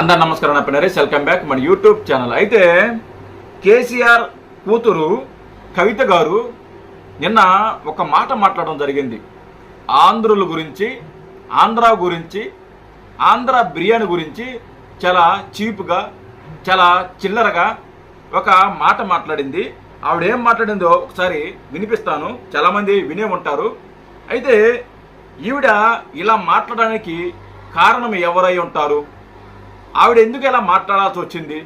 అందరు నమస్కారం నా పేరు నరేష్. వెల్కమ్ బ్యాక్ మన యూట్యూబ్ ఛానల్ అయితే కేసీఆర్ కూతురు కవిత గారు నిన్న ఒక మాట మాట్లాడడం జరిగింది. ఆంధ్రుల గురించి ఆంధ్ర గురించి ఆంధ్ర బిర్యానీ గురించి చాలా చీప్గా చాలా చిల్లరగా ఒక మాట మాట్లాడింది. ఆవిడ ఏం మాట్లాడిందో ఒకసారి వినిపిస్తాను. చాలామంది వినే ఉంటారు. అయితే ఈవిడ ఇలా మాట్లాడడానికి కారణం ఎవరై ఉంటారు? ఆవిడ ఎందుకు ఇలా మాట్లాడాల్సి వచ్చింది?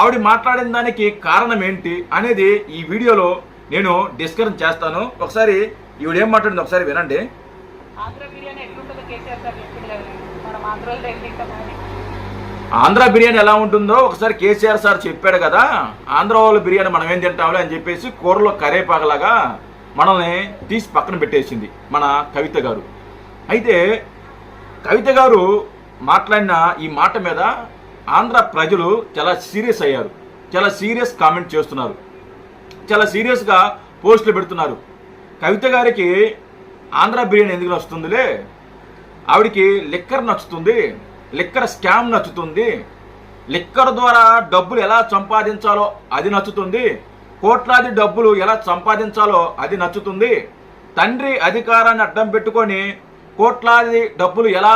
ఆవిడ మాట్లాడిన దానికి కారణం ఏంటి అనేది ఈ వీడియోలో నేను డిస్కస్ చేస్తాను. ఒకసారి ఈవిడ ఏం మాట్లాడింది ఒకసారి వినండి. ఆంధ్ర బిర్యానీ ఎలా ఉంటుందో ఒకసారి కేసీఆర్ సార్ చెప్పాడు కదా. ఆంధ్ర వాళ్ళ బిర్యానీ మనం ఏం తింటాంలే అని చెప్పేసి కూరలో కరేపాకలాగా మనల్ని తీసి పక్కన పెట్టేసింది మన కవిత గారు. అయితే కవిత గారు మాట్లాడిన ఈ మాట మీద ఆంధ్ర ప్రజలు చాలా సీరియస్ అయ్యారు. చాలా సీరియస్ కామెంట్ చేస్తున్నారు. చాలా సీరియస్గా పోస్టులు పెడుతున్నారు. కవిత గారికి ఆంధ్ర బిర్యానీ ఎందుకు నచ్చుతుందిలే? ఆవిడికి లిక్కర్ నచ్చుతుంది లిక్కర్ స్కామ్ నచ్చుతుంది లిక్కర్ ద్వారా డబ్బులు ఎలా సంపాదించాలో అది నచ్చుతుంది కోట్లాది డబ్బులు ఎలా సంపాదించాలో అది నచ్చుతుంది తండ్రి అధికారాన్ని అడ్డం పెట్టుకొని కోట్లాది డబ్బులు ఎలా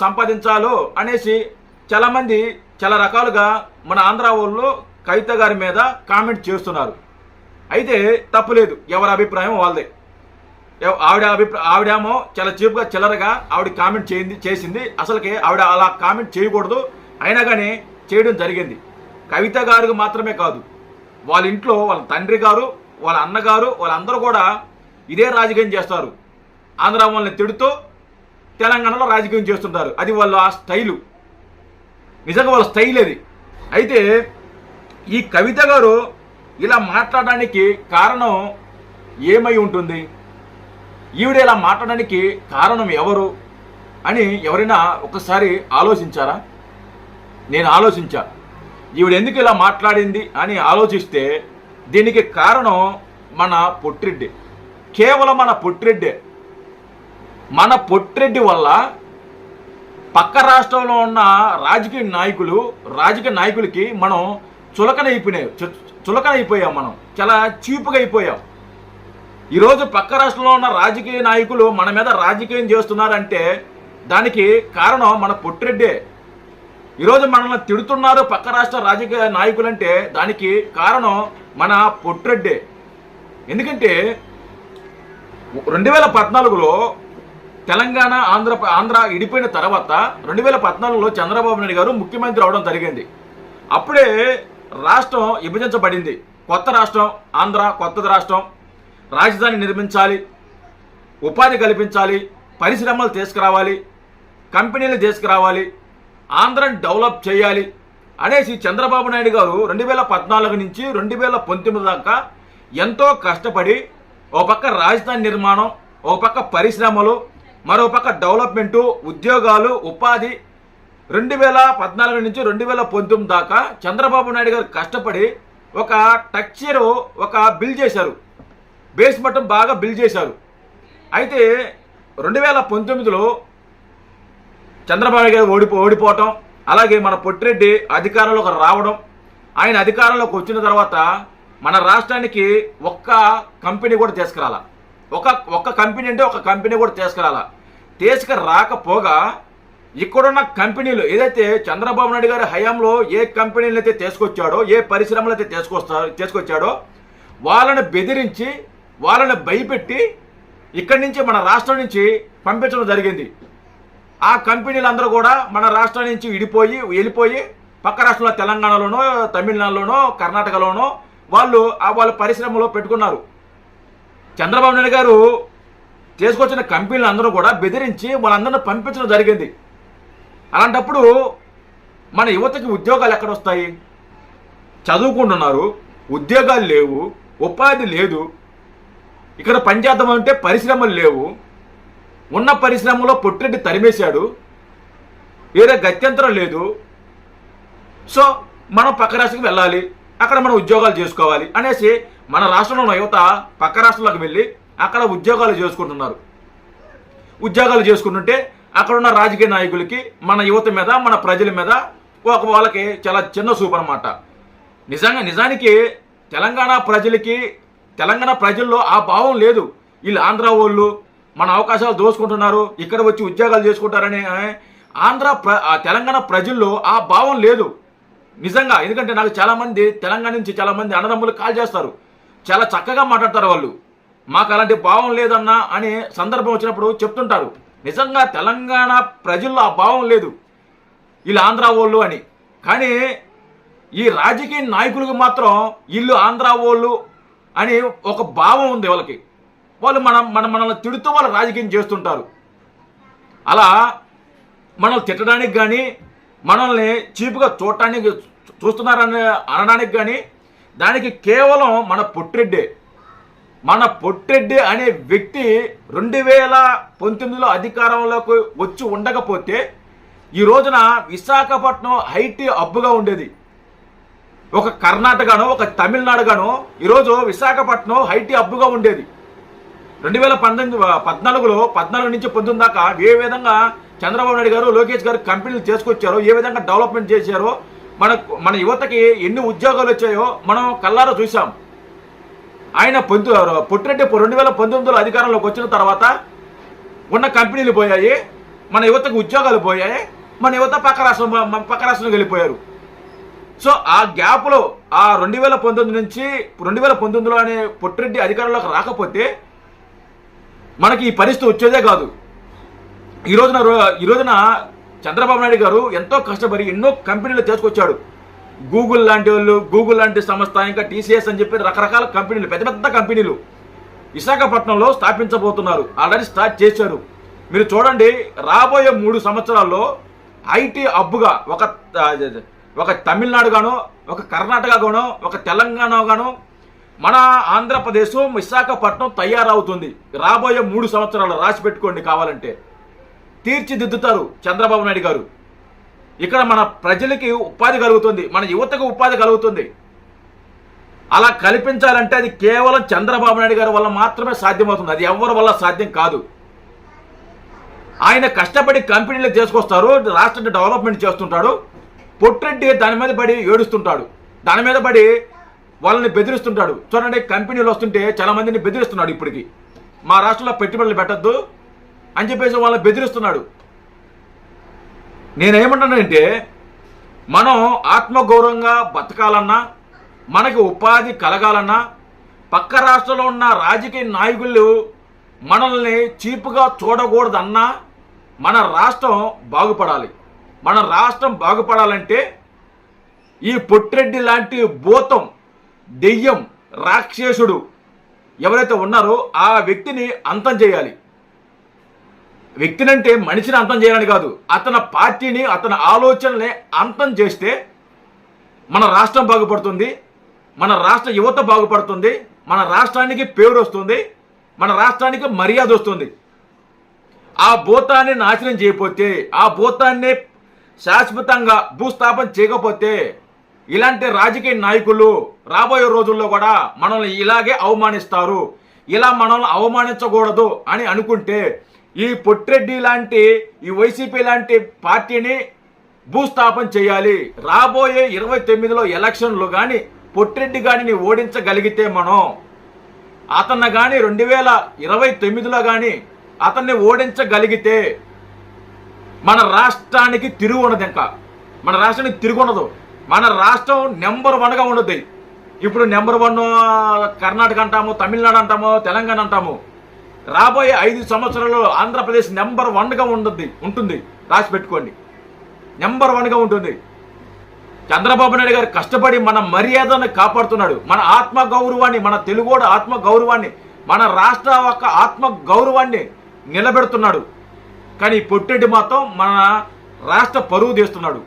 సంపాదించాలో అనేసి చాలామంది చాలా రకాలుగా మన ఆంధ్ర వాళ్ళు కవిత గారి మీద కామెంట్ చేస్తున్నారు. అయితే తప్పులేదు ఎవరి అభిప్రాయం వాళ్ళదే. ఆవిడ అభిప్రాయం ఆవిడేమో చాలా చీప్గా చిల్లరగా ఆవిడ కామెంట్ చేయింది చేసింది. అసలుకి ఆవిడ అలా కామెంట్ చేయకూడదు. అయినా కానీ చేయడం జరిగింది. కవిత గారికి మాత్రమే కాదు. వాళ్ళ ఇంట్లో వాళ్ళ తండ్రి గారు వాళ్ళ అన్నగారు వాళ్ళందరూ కూడా ఇదే రాజకీయం చేస్తారు. ఆంధ్ర వాళ్ళని తిడుతూ తెలంగాణలో రాజకీయం చేస్తుంటారు. అది వాళ్ళ ఆ స్టైలు. నిజంగా వాళ్ళ స్టైల్ అది. అయితే ఈ కవిత గారు ఇలా మాట్లాడడానికి కారణం ఏమై ఉంటుంది? ఈవిడ ఇలా మాట్లాడడానికి కారణం ఎవరు? అని ఎవరైనా ఒకసారి ఆలోచించారా? నేను ఆలోచించా. ఈవిడ ఎందుకు ఇలా మాట్లాడింది అని ఆలోచిస్తే దీనికి కారణం మన పొట్టిరెడ్డి. కేవలం మన పొట్టిరెడ్డే. మన పొట్టిరెడ్డి వల్ల పక్క రాష్ట్రంలో ఉన్న రాజకీయ నాయకులు రాజకీయ నాయకులకి మనం చులకన అయిపోయినాయి చులకన అయిపోయాం మనం. చాలా చీపుగా అయిపోయాం ఈరోజు పక్క రాష్ట్రంలో ఉన్న రాజకీయ నాయకులు మన మీద రాజకీయం చేస్తున్నారంటే దానికి కారణం మన పొట్టిరెడ్డే. ఈరోజు మనల్ని తిడుతున్నారు పక్క రాష్ట్ర రాజకీయ నాయకులు అంటే దానికి కారణం మన పొట్టిరెడ్డే. ఎందుకంటే రెండు వేల పద్నాలుగులో తెలంగాణ ఆంధ్ర ఆంధ్ర ఇడిపోయిన తర్వాత రెండు వేల పద్నాలుగులో చంద్రబాబు నాయుడు గారు ముఖ్యమంత్రి అవడం జరిగింది. అప్పుడే రాష్ట్రం విభజించబడింది. కొత్త రాష్ట్రం ఆంధ్ర కొత్త రాష్ట్రం. రాజధాని నిర్మించాలి. ఉపాధి కల్పించాలి. పరిశ్రమలు తీసుకురావాలి. కంపెనీలు తీసుకురావాలి. ఆంధ్రని డెవలప్ చేయాలి అనేసి చంద్రబాబు నాయుడు గారు రెండు వేల పద్నాలుగు నుంచి రెండు వేల పంతొమ్మిది దాకా ఎంతో కష్టపడి ఓ పక్క రాజధాని నిర్మాణం ఓ పక్క పరిశ్రమలు మరోపక్క డెవలప్మెంటు ఉద్యోగాలు ఉపాధి రెండు వేల పద్నాలుగు నుంచి రెండు వేల పంతొమ్మిది దాకా చంద్రబాబు నాయుడు గారు కష్టపడి ఒక టక్చర్ ఒక బిల్ చేశారు. బేస్ మట్టం బాగా బిల్ చేశారు. అయితే రెండు వేల పంతొమ్మిదిలో చంద్రబాబు నాయుడు గారు ఓడిపో ఓడిపోవటం అలాగే మన పొట్టిరెడ్డి అధికారంలోకి రావడం ఆయన అధికారంలోకి వచ్చిన తర్వాత మన రాష్ట్రానికి ఒక్క కంపెనీ కూడా తీసుకురాల. ఒక ఒక్క కంపెనీ అంటే ఒక కంపెనీ కూడా తీసుకురాలా. తీసుకురాకపోగా ఇక్కడున్న కంపెనీలు ఏదైతే చంద్రబాబు నాయుడు గారి హయాంలో ఏ కంపెనీలు అయితే తీసుకొచ్చాడో ఏ పరిశ్రమలు అయితే తీసుకొస్తా తీసుకొచ్చాడో వాళ్ళని బెదిరించి వాళ్ళని భయపెట్టి ఇక్కడి నుంచి మన రాష్ట్రం నుంచి పంపించడం జరిగింది. ఆ కంపెనీలందరూ కూడా మన రాష్ట్రం నుంచి విడిపోయి వెళ్ళిపోయి పక్క రాష్ట్రంలో తెలంగాణలోనో తమిళనాడులోనో కర్ణాటకలోనో వాళ్ళు ఆ వాళ్ళ పరిశ్రమలో పెట్టుకున్నారు. చంద్రబాబు నాయుడు గారు తీసుకొచ్చిన కంపెనీలు అందరూ కూడా బెదిరించి వాళ్ళందరిని పంపించడం జరిగింది. అలాంటప్పుడు మన యువతకి ఉద్యోగాలు ఎక్కడ వస్తాయి? చదువుకుంటున్నారు ఉద్యోగాలు లేవు ఉపాధి లేదు ఇక్కడ పనిచేద్దామంటే పరిశ్రమలు లేవు ఉన్న పరిశ్రమలో పొట్టిరెడ్డి తరిమేశాడు వేరే గత్యంతరం లేదు. సో మనం పక్క రాష్ట్రకి వెళ్ళాలి అక్కడ మనం ఉద్యోగాలు చేసుకోవాలి అనేసి మన రాష్ట్రంలో ఉన్న యువత పక్క రాష్ట్రంలోకి వెళ్ళి అక్కడ ఉద్యోగాలు చేసుకుంటున్నారు. ఉద్యోగాలు చేసుకుంటుంటే అక్కడ ఉన్న రాజకీయ నాయకులకి మన యువత మీద మన ప్రజల మీద ఒక వాళ్ళకి చాలా చిన్న చూపు అనమాట నిజంగా నిజానికి తెలంగాణ ప్రజలకి తెలంగాణ ప్రజల్లో ఆ భావం లేదు. వీళ్ళు ఆంధ్ర వాళ్ళు మన అవకాశాలు దోసుకుంటున్నారు ఇక్కడ వచ్చి ఉద్యోగాలు చేసుకుంటారని ఆంధ్ర ప్ర తెలంగాణ ప్రజల్లో ఆ భావం లేదు. నిజంగా ఎందుకంటే నాకు చాలామంది తెలంగాణ నుంచి చాలామంది అన్నదమ్ములు కాల్ చేస్తారు. చాలా చక్కగా మాట్లాడతారు వాళ్ళు. మాకు అలాంటి భావం లేదన్నా అనే సందర్భం వచ్చినప్పుడు చెప్తుంటారు. నిజంగా తెలంగాణ ప్రజల్లో ఆ భావం లేదు. వీళ్ళు ఆంధ్ర వాళ్ళు అని. కానీ ఈ రాజకీయ నాయకులకు మాత్రం వీళ్ళు ఆంధ్ర వాళ్ళు అని ఒక భావం ఉంది వాళ్ళకి. వాళ్ళు మనం మన మనల్ని తిడుతూ వాళ్ళు రాజకీయం చేస్తుంటారు. అలా మనల్ని తిట్టడానికి కానీ మనల్ని చీపుగా చూడటానికి చూస్తున్నారని అనడానికి కానీ దానికి కేవలం మన పొట్టిరెడ్డే మన పొట్టెడ్డి అనే వ్యక్తి రెండు వేల పంతొమ్మిదిలో అధికారంలోకి వచ్చి ఉండకపోతే ఈ రోజున విశాఖపట్నం ఐటీ అబ్బుగా ఉండేది. ఒక కర్ణాటకను ఒక తమిళనాడుగాను ఈరోజు విశాఖపట్నం ఐటీ హబ్బుగా ఉండేది. రెండు వేల పంతొమ్మిది పద్నాలుగులో పద్నాలుగు నుంచి పంతొమ్మిది దాకా ఏ విధంగా చంద్రబాబు నాయుడు గారు లోకేష్ గారు కంపెనీలు చేసుకొచ్చారో ఏ విధంగా డెవలప్మెంట్ చేశారో మన మన యువతకి ఎన్ని ఉద్యోగాలు వచ్చాయో మనం కల్లారా చూసాం ఆయన పొందు పుట్టిరెడ్డి రెండు వేల పంతొమ్మిదిలో అధికారంలోకి వచ్చిన తర్వాత ఉన్న కంపెనీలు పోయాయి మన యువతకు ఉద్యోగాలు పోయాయి మన యువత పక్క రాష్ట్రం మన పక్క రాష్ట్రం వెళ్ళిపోయారు. సో ఆ గ్యాప్లో ఆ రెండు వేల పంతొమ్మిది నుంచి రెండు వేల పంతొమ్మిదిలో అనే పుట్టిరెడ్డి అధికారంలోకి రాకపోతే మనకి ఈ పరిస్థితి వచ్చేదే కాదు. ఈ రోజున ఈ రోజున చంద్రబాబు నాయుడు గారు ఎంతో కష్టపడి ఎన్నో కంపెనీలు తీసుకొచ్చాడు. గూగుల్ లాంటి వాళ్ళు గూగుల్ లాంటి సంస్థ ఇంకా టీసీఎస్ అని చెప్పి రకరకాల కంపెనీలు పెద్ద పెద్ద కంపెనీలు విశాఖపట్నంలో స్థాపించబోతున్నారు. ఆల్రెడీ స్టార్ట్ చేశారు. మీరు చూడండి రాబోయే మూడు సంవత్సరాల్లో ఐటీ హబ్గా ఒక ఒక తమిళనాడు గాను ఒక కర్ణాటక గాను ఒక తెలంగాణ గాను మన ఆంధ్రప్రదేశ్ విశాఖపట్నం తయారవుతుంది. రాబోయే మూడు సంవత్సరాలు రాసి పెట్టుకోండి కావాలంటే. తీర్చిదిద్దుతారు చంద్రబాబు నాయుడు గారు. ఇక్కడ మన ప్రజలకి ఉపాధి కలుగుతుంది మన యువతకు ఉపాధి కలుగుతుంది. అలా కల్పించాలంటే అది కేవలం చంద్రబాబు నాయుడు గారి వల్ల మాత్రమే సాధ్యమవుతుంది. అది ఎవరి వల్ల సాధ్యం కాదు. ఆయన కష్టపడి కంపెనీలు తీసుకొస్తారు రాష్ట్ర డెవలప్మెంట్ చేస్తుంటాడు పొట్టిరెడ్డి దాని మీద పడి ఏడుస్తుంటాడు. దాని మీద పడి వాళ్ళని బెదిరిస్తుంటాడు. చూడండి కంపెనీలు వస్తుంటే చాలా మందిని బెదిరిస్తున్నాడు ఇప్పటికి. మా రాష్ట్రంలో పెట్టుబడులు పెట్టద్దు అని చెప్పేసి వాళ్ళని బెదిరిస్తున్నాడు. నేనేమంటానంటే మనం ఆత్మగౌరవంగా బతకాలన్నా మనకి ఉపాధి కలగాలన్నా పక్క రాష్ట్రంలో ఉన్న రాజకీయ నాయకులు మనల్ని చీపుగా చూడకూడదన్నా మన రాష్ట్రం బాగుపడాలి. మన రాష్ట్రం బాగుపడాలంటే ఈ పొట్టిరెడ్డి లాంటి భూతం దెయ్యం రాక్షసుడు ఎవరైతే ఉన్నారో ఆ వ్యక్తిని అంతం చేయాలి. వ్యక్తినంటే మనిషిని అంతం చేయాలని కాదు. అతని పార్టీని అతని ఆలోచనని అంతం చేస్తే మన రాష్ట్రం బాగుపడుతుంది మన రాష్ట్ర యువత బాగుపడుతుంది మన రాష్ట్రానికి పేరు వస్తుంది మన రాష్ట్రానికి మర్యాద వస్తుంది. ఆ భూతాన్ని నాశనం చేయకపోతే ఆ భూతాన్ని శాశ్వతంగా భూస్థాపన చేయకపోతే ఇలాంటి రాజకీయ నాయకులు రాబోయే రోజుల్లో కూడా మనల్ని ఇలాగే అవమానిస్తారు. ఇలా మనల్ని అవమానించకూడదు అని అనుకుంటే ఈ పొట్టిరెడ్డి లాంటి ఈ వైసీపీ లాంటి పార్టీని భూస్థాపన చేయాలి. రాబోయే ఇరవై తొమ్మిదిలో ఎలక్షన్లు కానీ పొట్టిరెడ్డి గారిని ఓడించగలిగితే మనం అతన్ని కానీ రెండు వేల ఇరవై తొమ్మిదిలో కానీ అతన్ని ఓడించగలిగితే మన రాష్ట్రానికి తిరుగు ఉండదు ఇంకా. మన రాష్ట్రానికి తిరుగు ఉండదు. మన రాష్ట్రం నెంబర్ వన్గా ఉండదు. ఇప్పుడు నెంబర్ వన్ కర్ణాటక అంటాము తమిళనాడు అంటాము తెలంగాణ అంటాము. రాబోయే ఐదు సంవత్సరాల్లో ఆంధ్రప్రదేశ్ నెంబర్ వన్గా ఉంటుంది ఉంటుంది. రాసి పెట్టుకోండి. నెంబర్ వన్గా ఉంటుంది. చంద్రబాబు నాయుడు గారు కష్టపడి మన మర్యాదను కాపాడుతున్నాడు. మన ఆత్మ గౌరవాన్ని మన తెలుగోడు ఆత్మ గౌరవాన్ని మన రాష్ట్ర యొక్క ఆత్మ గౌరవాన్ని నిలబెడుతున్నాడు. కానీ పొట్టెడ్డి మాత్రం మన రాష్ట్ర పరువు తీస్తున్నాడు.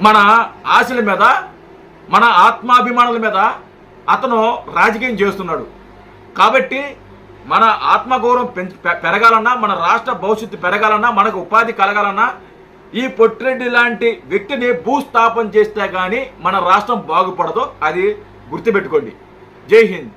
మన ఆశల మీద మన ఆత్మాభిమానుల మీద అతను రాజకీయం చేస్తున్నాడు. కాబట్టి మన ఆత్మగౌరవం పె- పెరగాలన్నా మన రాష్ట్ర భవిష్యత్తు పెరగాలన్నా మనకు ఉపాధి కలగాలన్నా ఈ పొట్టిరెడ్డి లాంటి వ్యక్తిని భూస్థాపన చేస్తే కానీ మన రాష్ట్రం బాగుపడదు. అది గుర్తుపెట్టుకోండి. జై హింద్.